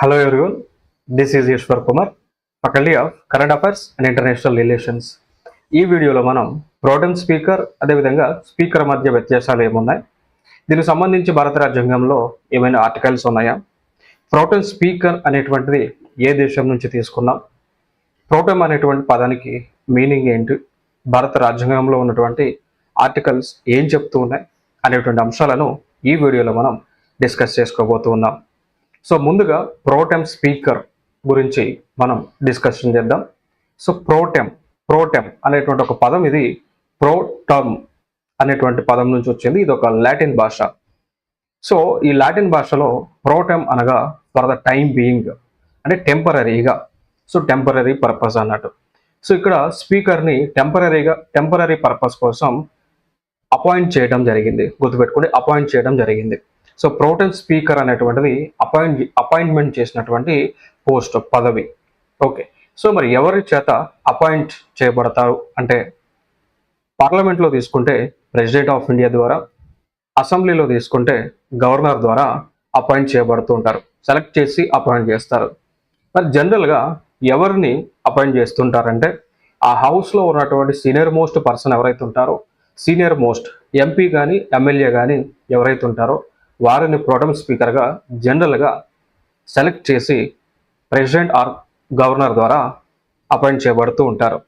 Hello everyone, this is Eshwar Kumar faculty of current affairs and international relations ఈ వీడియోలో మనం pro tem speaker అదేవిధంగా speaker మధ్య వ్యత్యాసాలు ఏమున్నాయి? దీనికి సంబంధించి భారత రాజ్యాంగంలో ఏమైనా ఆర్టికల్స్ ఉన్నాయా? ప్రోటెం స్పీకర్ అనేటువంటిది ఏ దేశం నుంచి తీసుకున్నాం? ప్రోటెమ్ అనేటువంటి పదానికి మీనింగ్ ఏంటి? భారత రాజ్యాంగంలో ఉన్నటువంటి ఆర్టికల్స్ ఏం చెప్తూ ఉన్నాయి? అనేటువంటి అంశాలను ఈ వీడియోలో మనం డిస్కస్ చేసుకోబోతూ ఉన్నాం. సో ముందుగా ప్రోటెం స్పీకర్ గురించి మనం డిస్కషన్ చేద్దాం. సో ప్రోటెం ప్రోటెం అనేటువంటి ఒక పదం ఇది. ప్రోటమ్ అనేటువంటి పదం నుంచి వచ్చింది. ఇది ఒక లాటిన్ భాష. సో ఈ లాటిన్ భాషలో ప్రోటెం అనగా ఫర్ ద టైం బీయింగ్ అంటే టెంపరీగా. సో టెంపరీ పర్పస్ అన్నట్టు. సో ఇక్కడ స్పీకర్ని టెంపరీగా టెంపరీ పర్పస్ కోసం అపాయింట్ చేయడం జరిగింది. గుర్తుపెట్టుకుని అపాయింట్ చేయడం జరిగింది. సో ప్రోటెన్ స్పీకర్ అనేటువంటిది అపాయింట్ అపాయింట్మెంట్ చేసినటువంటి పోస్ట్ పదవి. ఓకే. సో మరి ఎవరి చేత అపాయింట్ చేయబడతారు? అంటే పార్లమెంట్లో తీసుకుంటే ప్రెసిడెంట్ ఆఫ్ ఇండియా ద్వారా అసెంబ్లీలో తీసుకుంటే గవర్నర్ ద్వారా అపాయింట్ చేయబడుతూ ఉంటారు. సెలెక్ట్ చేసి అపాయింట్ చేస్తారు. మరి జనరల్గా ఎవరిని అపాయింట్ చేస్తుంటారంటే ఆ హౌస్లో ఉన్నటువంటి సీనియర్ మోస్ట్ పర్సన్ ఎవరైతే ఉంటారో సీనియర్ మోస్ట్ ఎంపీ కానీ ఎమ్మెల్యే కానీ ఎవరైతే ఉంటారో వారిని ప్రోటమ్ స్పీకర్గా జనరల్గా సెలెక్ట్ చేసి ప్రెసిడెంట్ ఆర్ గవర్నర్ ద్వారా అపాయింట్ చేయబడుతూ ఉంటారు.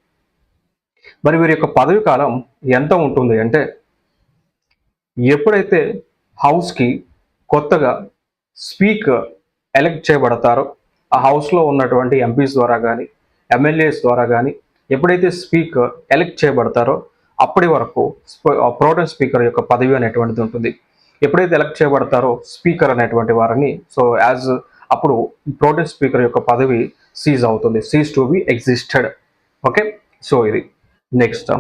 మరి వీరి యొక్క పదవి కాలం ఎంత ఉంటుంది అంటే ఎప్పుడైతే హౌస్కి కొత్తగా స్పీకర్ ఎలక్ట్ చేయబడతారో ఆ హౌస్లో ఉన్నటువంటి ఎంపీస్ ద్వారా కానీ ఎమ్మెల్యేస్ ద్వారా కానీ ఎప్పుడైతే స్పీకర్ ఎలక్ట్ చేయబడతారో అప్పటి వరకు ప్రోటమ్ స్పీకర్ యొక్క పదవి అనేటువంటిది ఉంటుంది. ఎప్పుడైతే ఎలక్ట్ చేయబడతారో స్పీకర్ అనేటువంటి వారిని సో యాజ్ అప్పుడు ప్రోటెన్ స్పీకర్ యొక్క పదవి సీజ్ అవుతుంది cease to be existed okay so ఇది నెక్స్ట్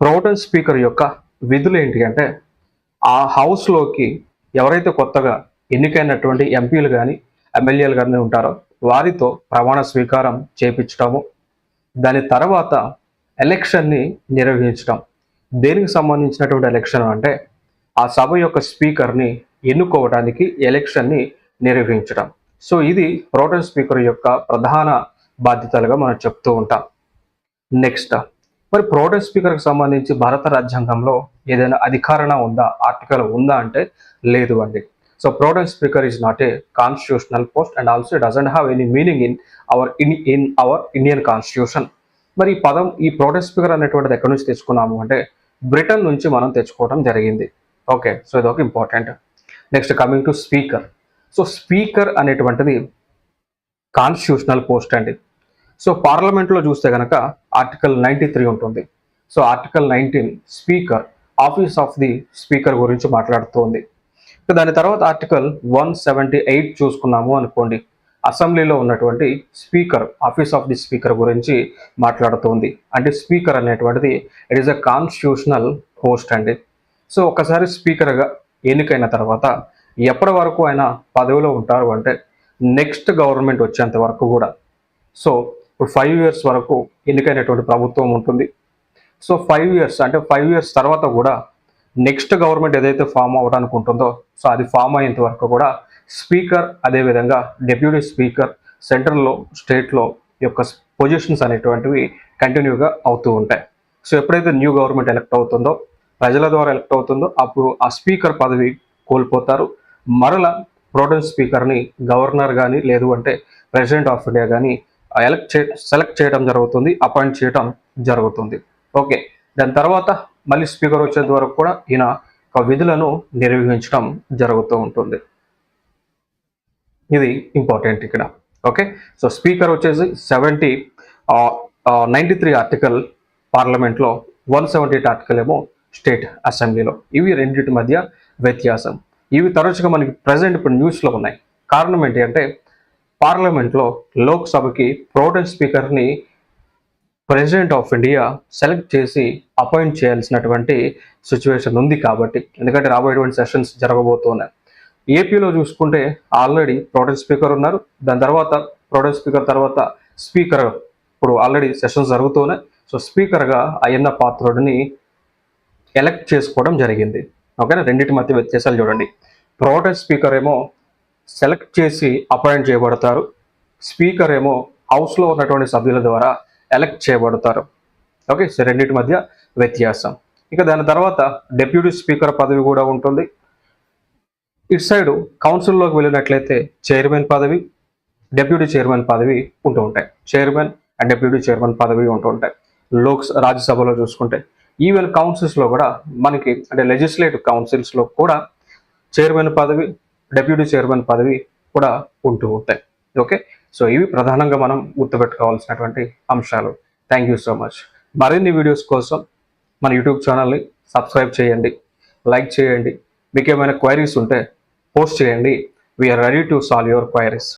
ప్రోటెన్ స్పీకర్ యొక్క విధులు ఏంటి అంటే ఆ హౌస్లోకి ఎవరైతే కొత్తగా ఎన్నికైనటువంటి ఎంపీలు కానీ ఎమ్మెల్యేలు కానీ ఉంటారో వారితో ప్రమాణ స్వీకారం చేపించడము దాని తర్వాత ఎలక్షన్ని నిర్వహించడం దేనికి సంబంధించినటువంటి ఎలక్షన్ అంటే ఆ సభ యొక్క స్పీకర్ని ఎన్నుకోవడానికి ఎలక్షన్ని నిర్వహించడం. సో ఇది ప్రోటన్ స్పీకర్ యొక్క ప్రధాన బాధ్యతలుగా మనం చెప్తూ ఉంటాం. నెక్స్ట్ మరి ప్రోటన్ స్పీకర్కి సంబంధించి భారత రాజ్యాంగంలో ఏదైనా అధికారణ ఉందా ఆర్టికల్ ఉందా అంటే లేదు అండి. So pro tem speaker is not a constitutional post and also doesn't have any meaning in our in in our Indian constitution మరి ఈ పదం ఈ ప్రోటన్ స్పీకర్ అనేటువంటిది ఎక్కడి నుంచి తెచ్చుకున్నాము అంటే బ్రిటన్ నుంచి మనం తెచ్చుకోవడం జరిగింది. ఓకే సో ఇది ఒక important next coming to speaker so speaker అనేటువంటిది కాన్స్టిట్యూషనల్ పోస్ట్ అండి. సో పార్లమెంట్లో చూస్తే కనుక ఆర్టికల్ నైంటీ త్రీ ఉంటుంది. So article nineteen speaker office of the speaker గురించి మాట్లాడుతోంది. ఇక దాని తర్వాత ఆర్టికల్ వన్ సెవెంటీ ఎయిట్ చూసుకున్నాము అనుకోండి. అసెంబ్లీలో ఉన్నటువంటి speaker office of the speaker గురించి మాట్లాడుతోంది. అంటే స్పీకర్ అనేటువంటిది it is a constitutional post అండి. సో ఒకసారి స్పీకర్గా ఎన్నికైన తర్వాత ఎప్పటి వరకు ఆయన పదవిలో ఉంటారు అంటే నెక్స్ట్ గవర్నమెంట్ వచ్చేంత వరకు కూడా. సో ఇప్పుడు ఫైవ్ ఇయర్స్ వరకు ఎన్నికైనటువంటి ప్రభుత్వం ఉంటుంది. సో ఫైవ్ ఇయర్స్ అంటే ఫైవ్ ఇయర్స్ తర్వాత కూడా నెక్స్ట్ గవర్నమెంట్ ఏదైతే ఫామ్ అవ్వడానికి ఉంటుందో సో అది ఫామ్ అయ్యేంత వరకు కూడా స్పీకర్ అదేవిధంగా డెప్యూటీ స్పీకర్ సెంట్రల్లో స్టేట్లో యొక్క పొజిషన్స్ అనేటువంటివి కంటిన్యూగా అవుతూ ఉంటాయి. సో ఎప్పుడైతే న్యూ గవర్నమెంట్ ఎలక్ట్ అవుతుందో ప్రజల ద్వారా ఎలక్ట్ అవుతుందో అప్పుడు ఆ స్పీకర్ పదవి కోల్పోతారు. మరల ప్రోటెన్ స్పీకర్ని గవర్నర్ కానీ లేదు అంటే ప్రెసిడెంట్ ఆఫ్ ఇండియా కానీ ఎలక్ట్ చే సెలెక్ట్ చేయడం జరుగుతుంది అపాయింట్ చేయడం జరుగుతుంది. ఓకే. దాని తర్వాత మళ్ళీ స్పీకర్ వచ్చేంత వరకు కూడా ఈయన ఒక విధులను నిర్వహించడం జరుగుతూ ఉంటుంది. ఇది ఇంపార్టెంట్ ఇక్కడ. ఓకే. సో స్పీకర్ వచ్చేసి సెవెంటీ నైంటీ త్రీ ఆర్టికల్ పార్లమెంట్లో వన్ సెవెంటీ ఎయిట్ ఆర్టికల్ ఏమో స్టేట్ అసెంబ్లీలో. ఇవి రెండింటి మధ్య వ్యత్యాసం. ఇవి తరచుగా మనకి ప్రజెంట్ ఇప్పుడు న్యూస్లో ఉన్నాయి. కారణం ఏంటి అంటే పార్లమెంట్లో లోక్సభకి ప్రోటెన్ స్పీకర్ని ప్రెసిడెంట్ ఆఫ్ ఇండియా సెలెక్ట్ చేసి అపాయింట్ చేయాల్సినటువంటి సిచ్యువేషన్ ఉంది కాబట్టి ఎందుకంటే రాబోయేటువంటి సెషన్స్ జరగబోతున్నాయి. ఏపీలో చూసుకుంటే ఆల్రెడీ ప్రోటెన్ స్పీకర్ ఉన్నారు. దాని తర్వాత ప్రోటెన్ స్పీకర్ తర్వాత స్పీకర్ ఇప్పుడు ఆల్రెడీ సెషన్స్ జరుగుతున్నాయి. సో స్పీకర్గా అయ్యన్న పాత్రుడిని ఎలక్ట్ చేసుకోవడం జరిగింది. ఓకేనా రెండింటి మధ్య వ్యత్యాసాలు చూడండి. ప్రోటెన్ స్పీకర్ ఏమో సెలెక్ట్ చేసి అపాయింట్ చేయబడతారు. స్పీకర్ ఏమో హౌస్లో ఉన్నటువంటి సభ్యుల ద్వారా ఎలక్ట్ చేయబడతారు. ఓకే సో రెండింటి మధ్య వ్యత్యాసం. ఇక దాని తర్వాత డెప్యూటీ స్పీకర్ పదవి కూడా ఉంటుంది. ఇటు సైడు కౌన్సిల్లోకి వెళ్ళినట్లయితే చైర్మన్ పదవి డెప్యూటీ చైర్మన్ పదవి ఉంటూ ఉంటాయి. చైర్మన్ అండ్ డెప్యూటీ చైర్మన్ పదవి ఉంటూ ఉంటాయి. లోక్ రాజ్యసభలో చూసుకుంటే. ఈవెన్ కౌన్సిల్స్లో కూడా మనకి అంటే లెజిస్లేటివ్ కౌన్సిల్స్లో కూడా చైర్మన్ పదవి డెప్యూటీ చైర్మన్ పదవి కూడా ఉంటూ ఉంటాయి. ఓకే సో ఇవి ప్రధానంగా మనం గుర్తుపెట్టుకోవాల్సినటువంటి అంశాలు. థ్యాంక్ యూ సో మచ్ మరిన్ని వీడియోస్ కోసం మన యూట్యూబ్ ఛానల్ని సబ్స్క్రైబ్ చేయండి. లైక్ చేయండి. మీకు ఏమైనా క్వైరీస్ ఉంటే పోస్ట్ చేయండి. We are ready to solve your queries